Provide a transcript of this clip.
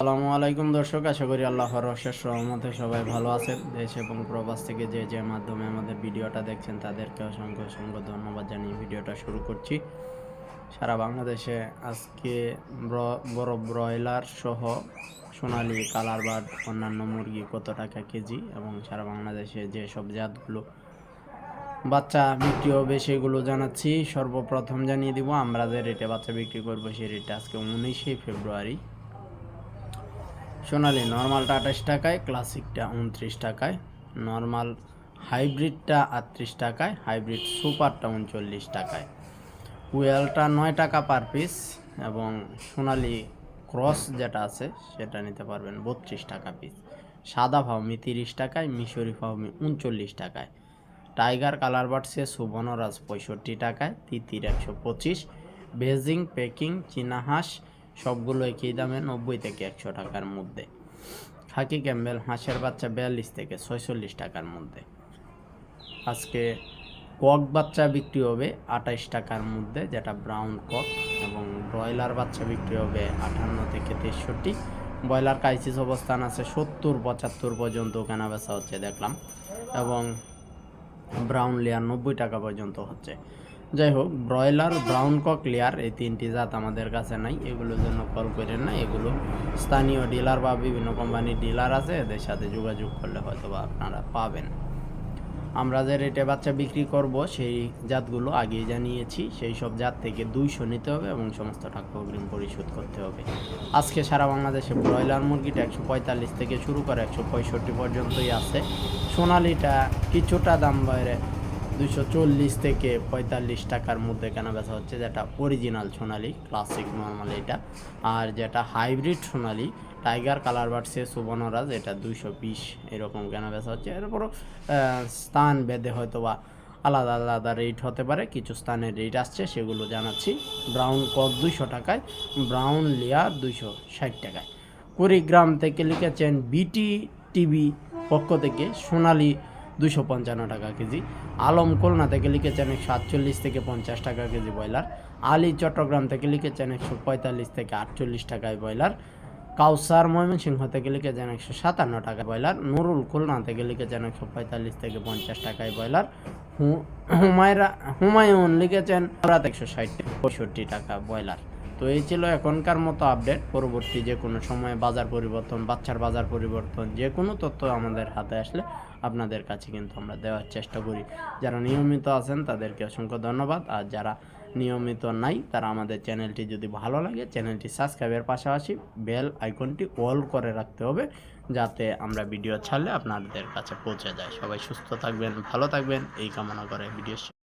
সালামু আলাইকুম দর্শক, আশা করি আল্লাহর অশেষ রহমতে সবাই ভালো আছেন। দেশ এবং প্রবাস থেকে যে যে মাধ্যমে আমাদের ভিডিওটা দেখছেন, তাদেরকে অসংখ্য অসংখ্য ধন্যবাদ জানিয়ে ভিডিওটা শুরু করছি। সারা বাংলাদেশে আজকে বড় ব্রয়লার সহ সোনালি কালার বার্ড অন্যান্য মুরগি কত টাকা কেজি এবং সারা বাংলাদেশে যে সব জাতগুলো বাচ্চা বিক্রি হবে সেগুলো জানাচ্ছি। সর্বপ্রথম জানিয়ে দিব, আমরা যে রেটে বাচ্চা বিক্রি করব সেই রেটটা আজকে উনিশে ফেব্রুয়ারি। সোনালি নর্মালটা আঠাশ টাকায়, ক্লাসিকটা উনত্রিশ টাকায়, নর্মাল হাইব্রিডটা আটত্রিশ টাকায়, হাইব্রিড সুপারটা উনচল্লিশ টাকায়। কুয়েলটা নয় টাকা পার পিস এবং সোনালি ক্রস যেটা আছে সেটা নিতে পারবেন বত্রিশ টাকা পিস। সাদা ফাউমি তিরিশ টাকায়, মিশরি ফাউমি উনচল্লিশ টাকায়। টাইগার কালার বাড়ছে সুবর্ণরাজ পঁয়ষট্টি টাকায়, তিতির একশো পঁচিশ। বেজিং, পেকিং, চীনা হাঁস সবগুলো একই দামে নব্বই থেকে একশো টাকার মধ্যে। খাকি ক্যাম্বেল হাঁসের বাচ্চা বিয়াল্লিশ থেকে ছয়চল্লিশ টাকার মধ্যে। আজকে কক বাচ্চা বিক্রি হবে আঠাইশ টাকার মধ্যে, যেটা ব্রাউন কক এবং ব্রয়লার বাচ্চা বিক্রি হবে আটান্ন থেকে তেষট্টি। ব্রয়লার কাইসিস অবস্থান আছে সত্তর, পঁচাত্তর পর্যন্ত কেনা বেচা হচ্ছে, দেখলাম। এবং ব্রাউন লেয়ার নব্বই টাকা পর্যন্ত হচ্ছে। যাই হোক ব্রয়লার, ব্রাউন কক লেয়ার, এই তিনটি জাত আমাদের কাছে নাই। এগুলোর জন্য কল করেন না। এগুলো স্থানীয় ডিলার বা বিভিন্ন কোম্পানির ডিলার আছে, এদের সাথে যোগাযোগ করলে হয়তো বা আপনারা পাবেন। আমরা যে রেটে বাচ্চা বিক্রি করব, সেই জাতগুলো আগেই জানিয়েছি। সেই সব জাত থেকে দুইশো নিতে হবে এবং সমস্ত টাকা অগ্রিম পরিশোধ করতে হবে। আজকে সারা বাংলাদেশে ব্রয়লার মুরগিটা একশো পঁয়তাল্লিশ থেকে শুরু করে একশো পঁয়ষট্টি পর্যন্তই আছে। সোনালিটা কিছুটা দাম বাইরে দুইশো চল্লিশ থেকে পঁয়তাল্লিশ টাকার মধ্যে কেনা বেচা হচ্ছে যেটা অরিজিনাল সোনালি ক্লাসিক নর্মাল এটা। আর যেটা হাইব্রিড সোনালি টাইগার কালার বাড়ছে সুবর্ণরাজ, এটা দুইশো বিশ এরকম কেনা বেচা হচ্ছে। এরপরও স্থান বেঁধে হয়তো বা আলাদা আলাদা রেট হতে পারে, কিছু স্থানের রেট আসছে, সেগুলো জানাচ্ছি। ব্রাউন কক দুইশো টাকায় ব্রাউন লেয়ার দুইশো ষাট টাকায়। কুড়িগ্রাম থেকে লিখেছেন বিটি টিভি পক্ষ থেকে সোনালি দুশো পঞ্চান্ন টাকা কেজি। আলম খুলনা থেকে লিখেছেন একশো আটচল্লিশ থেকে পঞ্চাশ টাকা কেজি ব্রয়লার। আলী চট্টগ্রাম থেকে লিখেছেন একশো পঁয়তাল্লিশ থেকে আটচল্লিশ টাকায় ব্রয়লার। কাউসার ময়মনসিংহ থেকে লিখেছেন একশো সাতান্ন টাকা ব্রয়লার। নুরুল খুলনা থেকে লিখেছেন একশো পঁয়তাল্লিশ থেকে পঞ্চাশ টাকায় ব্রয়লার। হুমায়রা হুমায়ুন লিখেছেন একশো ষাট পঁয়ষট্টি টাকা ব্রয়লার। তো এই ছিল এখনকার মতো আপডেট পরবর্তী যে কোনো সময়ে বাজার পরিবর্তন, বাচ্চার বাজার পরিবর্তন, যে কোনো তথ্য আমাদের হাতে আসলে আপনাদের কাছে কিন্তু আমরা দেওয়ার চেষ্টা করি। যারা নিয়মিত আছেন, তাদেরকে অসংখ্য ধন্যবাদ। আর যারা নিয়মিত নাই, তারা আমাদের চ্যানেলটি যদি ভালো লাগে, চ্যানেলটি সাবস্ক্রাইবের পাশাপাশি বেল আইকনটি অল করে রাখতে হবে, যাতে আমরা ভিডিও ছাড়লে আপনাদের কাছে পৌঁছে যায়। সবাই সুস্থ থাকবেন, ভালো থাকবেন। এই কামনা করে ভিডিও